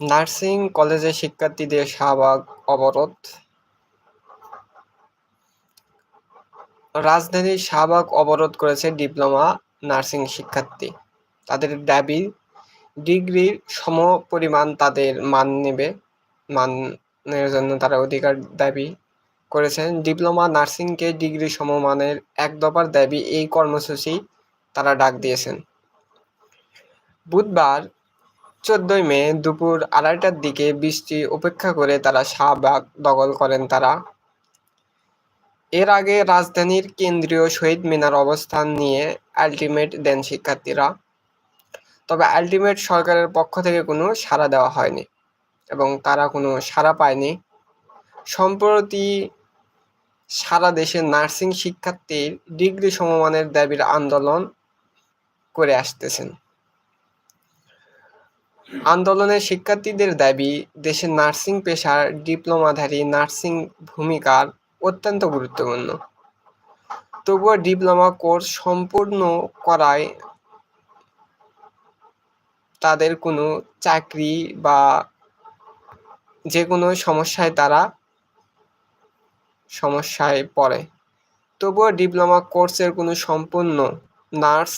Nursing কলেজে শিক্ষার্থীদের শাহবাগ অবরোধ। রাজধানীর শাহবাগ অবরোধ করেছে ডিপ্লোমা নার্সিং শিক্ষার্থী। তাদের দাবি, ডিগ্রির সমপরিমাণ তাদের মান নেবে মানের জন্য তারা অধিকার দাবি করেছেন। ডিপ্লোমা নার্সিংকে ডিগ্রি সমমানের এক দফার দাবি এই কর্মসূচি তারা ডাক দিয়েছেন। বুধবার চোদ্দই মে দুপুর আড়াইটার দিকে বৃষ্টি উপেক্ষা করে তারা শাহবাগ দখল করেন তারা। এর আগে রাজধানীর কেন্দ্রীয় শহীদ মিনার অবস্থান নিয়ে আলটিমেট দেন শিক্ষার্থীরা। তবে আলটিমেট সরকারের পক্ষ থেকে কোনো সাড়া দেওয়া হয়নি এবং তারা কোনো সাড়া পায়নি। সম্প্রতি সারা দেশে নার্সিং শিক্ষার্থীর ডিগ্রি সমমানের দাবির আন্দোলন করে আসতেছেন। আন্দোলনের শিক্ষার্থীদের দাবি, দেশের নার্সিং পেশার ডিপ্লোমাধারী নার্সিং ভূমিকার অত্যন্ত গুরুত্বপূর্ণ। তবুও ডিপ্লোমা কোর্স সম্পূর্ণ করায় তাদের কোনো চাকরি বা যে কোনো সমস্যায় তারা সমস্যায় পড়ে। তবুও ডিপ্লোমা কোর্সের কোনো সম্পূর্ণ নার্স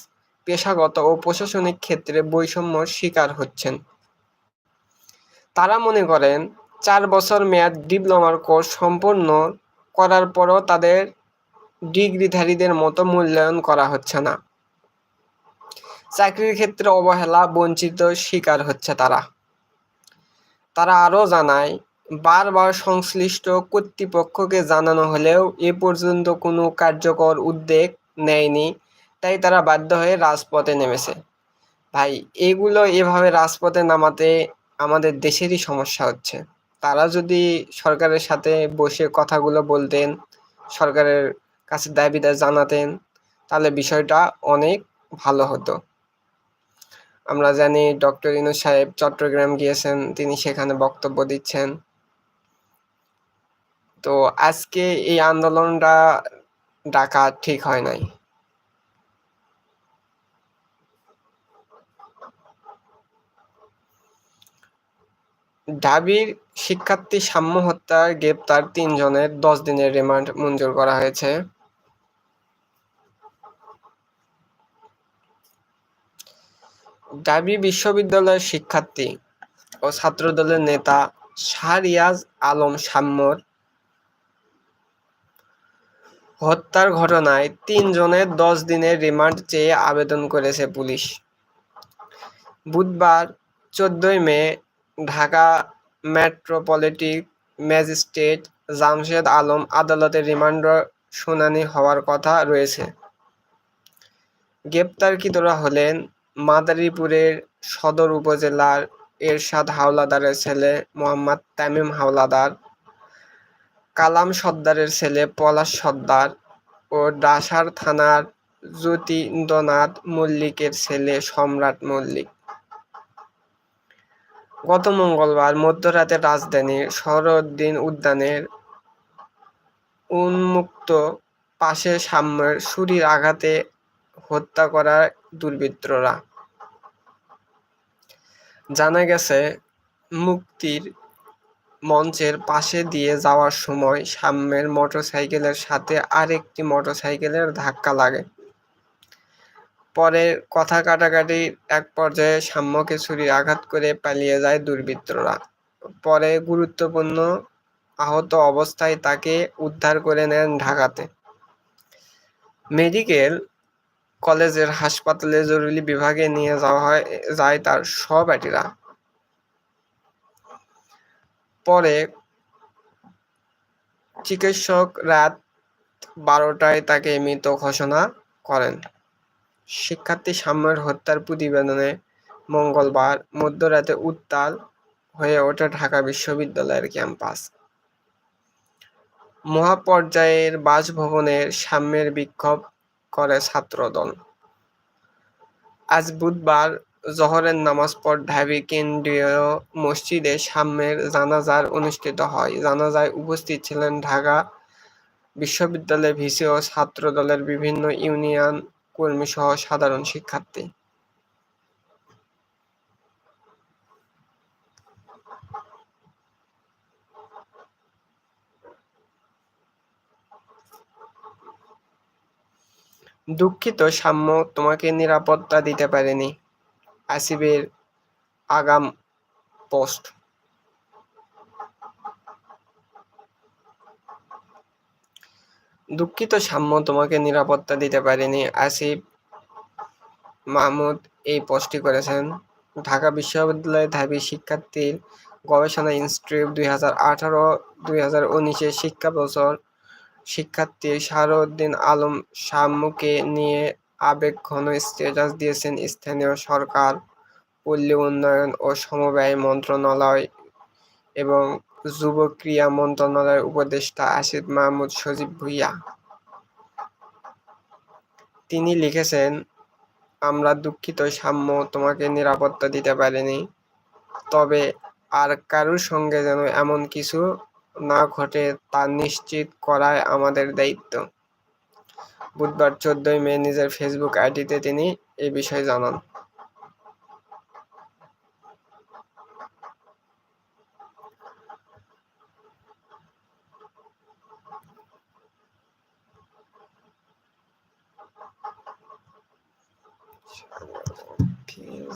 পেশাগত ও প্রশাসনিক ক্ষেত্রে বৈষম্যর শিকার হচ্ছেন। তারা মনে করেন, চার বছর মেয়াদ ডিপ্লোমার কোর্স সম্পূর্ণ করার পরও তাদের ডিগ্রিধারীদের মতো মূল্যায়ন করা হচ্ছে না। চাকরির ক্ষেত্রে অবহেলা, বঞ্চিত শিকার হচ্ছে তারা। তারা আরও জানায়, বারবার সংশ্লিষ্ট কর্তৃপক্ষকে জানানো হলেও এ পর্যন্ত কোনো কার্যকর উদ্যোগ নেয়নি। তাই তারা বাধ্য হয়ে রাজপথে নেমেছে। ভাই, এগুলো এভাবে রাজপথে নামাতে আমাদের দেশেরই সমস্যা হচ্ছে। তারা যদি সরকারের সাথে বসে কথাগুলো বলতেন, সরকারের কাছে দাবিদার জানাতেন, তাহলে বিষয়টা অনেক ভালো হতো। আমরা জানি ডক্টর ইনু সাহেব চট্টগ্রাম গিয়েছেন, তিনি সেখানে বক্তব্য দিচ্ছেন। তো আজকে এই আন্দোলনটা ডাকা ঠিক হয় নাই। ঢাবির শিক্ষার্থী সাম্য হত্যার গ্রেপ্তার তিনজনের দশ দিনের রিমান্ড মঞ্জুর করা হয়েছে। ঢাবি বিশ্ববিদ্যালয়ের শিক্ষার্থী ও ছাত্রদলের নেতা শাহরিয়াজ আলম সাম্যর হত্যার ঘটনায় তিনজনের দশ দিনের রিমান্ড চেয়ে আবেদন করেছে পুলিশ। বুধবার চোদ্দই May Dhaka metropolitan magistrate Jamshed Alam আদালতে রিমান্ড শুনানি হওয়ার কথা রয়েছে। গ্রেপ্তারকৃতরা হলেন মাদারীপুরের সদর উপজেলার এরশাদ হাওলাদারের ছেলে মোহাম্মদ তামিম হাওলাদার, কালাম সর্দারের ছেলে পলাশ সর্দার ও ডাসার থানার যতীন্দ্রনাথ মল্লিকের ছেলে সম্রাট মল্লিক। গত মঙ্গলবার মধ্যরাতে রাজধানীর শহরউদ্দিন উদ্যানের উন্মুক্ত পাশে সাম্যের ছুরির আঘাতে হত্যা করা দুর্বৃত্তরা। জানা গেছে, মুক্তির মঞ্চের পাশে দিয়ে যাওয়ার সময় সাম্যের মোটরসাইকেলের সাথে আরেকটি মোটরসাইকেলের ধাক্কা লাগে। পরে কথা কাটাকাটি এক পর্যায়ে সাম্যকে ছুরির আঘাত করে পালিয়ে যায় দুর্বৃত্তরা। পরে গুরুত্বপূর্ণ আহত অবস্থায় তাকে উদ্ধার করে নেন ঢাকাতে। মেডিকেল কলেজের হাসপাতালে জরুরি বিভাগে নিয়ে যাওয়া হয়, যায় তার সহপাঠীরা। পরে চিকিৎসক রাত বারোটায় তাকে মৃত ঘোষণা করেন। শিক্ষার্থী সাম্যের হত্যার প্রতিবেদনে মঙ্গলবার মধ্যরাতে উত্তাল হয়ে ওঠে ঢাকা বিশ্ববিদ্যালয়ের ক্যাম্পাস। মহাপর্যায়ের বাসভবনের সাম্যের বিক্ষোভ করে ছাত্রদল। আজ বুধবার জহরের নামাজ পর ঢাবি কেন্দ্রীয় মসজিদে সাম্যের জানাজার অনুষ্ঠিত হয়। জানাজায় উপস্থিত ছিলেন ঢাকা বিশ্ববিদ্যালয়ের ভিসি ও ছাত্র দলের বিভিন্ন ইউনিয়ন কর্মী সহ সাধারণ শিক্ষার্থী। দুঃখিত সাম্য তোমাকে নিরাপত্তা দিতে পারেনি। আসিবের আগাম পোস্ট। দুঃখিত সাম্য তোমাকে নিরাপত্তা দিতে পারেনি, আসিফ মাহমুদ এই পোস্টটি করেছেন। ঢাকা বিশ্ববিদ্যালয়ের ধাবি শিক্ষার্থীর গবেষণা ইনস্টিটিউট দুই হাজার আঠারো, দুই হাজার উনিশে শিক্ষা বছর শিক্ষার্থী শাহরুদ্দিন আলম শামুকে নিয়ে আবেগঘন স্ট্যাটাস দিয়েছেন স্থানীয় সরকার, পল্লী উন্নয়ন ও সমবায় মন্ত্রণালয় এবং যুব মন্ত্রণালয়ের উপদেষ্টা আসিফ মাহমুদ সজীব ভুইয়া। তিনি লিখেছেন, আমরা দুঃখিত, সাম্য তোমাকে নিরাপত্তা দিতে পারিনি। তবে আর কারুর সঙ্গে যেন এমন কিছু না ঘটে তা নিশ্চিত করায় আমাদের দায়িত্ব। বুধবার চোদ্দই মে নিজের ফেসবুক আইডিতে তিনি এই বিষয়ে জানান।